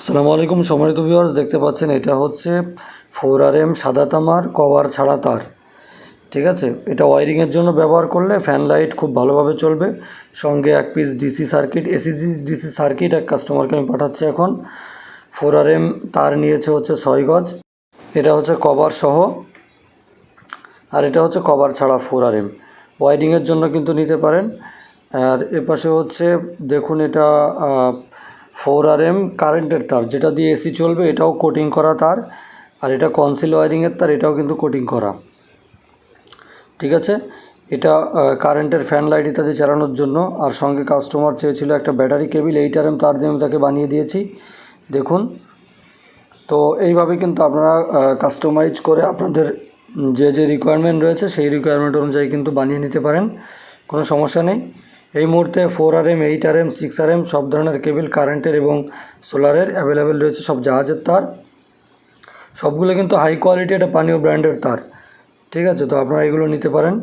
আসসালামু আলাইকুম, সম্মানিত ভিউয়ার্স দেখতে পাচ্ছেন এটা হচ্ছে ফোর আর এম সাদা তামার, কভার ছাড়া তার। ঠিক আছে? এটা ওয়ারিংয়ের জন্য ব্যবহার করলে ফ্যান লাইট খুব ভালোভাবে চলবে। সঙ্গে এক piece DC circuit AC DC circuit এক কাস্টমারকে আমি পাঠাচ্ছি এখন। ফোর আর এম তার নিয়েছে হচ্ছে ছয় গজ। এটা হচ্ছে কভার সহ। আর এটা হচ্ছে কভার ছাড়া ফোর আর এম। ওয়ারিংয়ের জন্য কিন্তু নিতে পারেন। আর এপাশে হচ্ছে দেখুন এটা ফোর আর এম কারেন্টের তার, যেটা দিয়ে এসি চলবে, এটাও কোটিং করা তার, আর এটা কনসিল ওয়ারিংয়ের তার, এটাও কিন্তু কোটিং করা। ঠিক আছে? এটা কারেন্টের ফ্যান লাইট ইত্যাদি চালানোর জন্য, আর সঙ্গে কাস্টমার চেয়েছিল একটা battery cable eight R M তার দিয়ে আমি তাকে বানিয়ে দিয়েছি। দেখুন। তো এইভাবে কিন্তু আপনারা কাস্টমাইজ করে আপনাদের যে যে রিকোয়ারমেন্ট রয়েছে, সেই রিকোয়ারমেন্ট অনুযায়ী কিন্তু বানিয়ে নিতে পারেন। কোনো সমস্যা নেই। এই মুহূর্তে four R M eight R M six R M সব ধরনের কেবিল কারেন্টের এবং সোলারের অ্যাভেলেবেল রয়েছে, সব জাহাজের তার। সবগুলো কিন্তু হাই কোয়ালিটি একটা পানীয় ব্র্যান্ডের তার। ঠিক আছে, তো আপনারা এগুলো নিতে পারেন।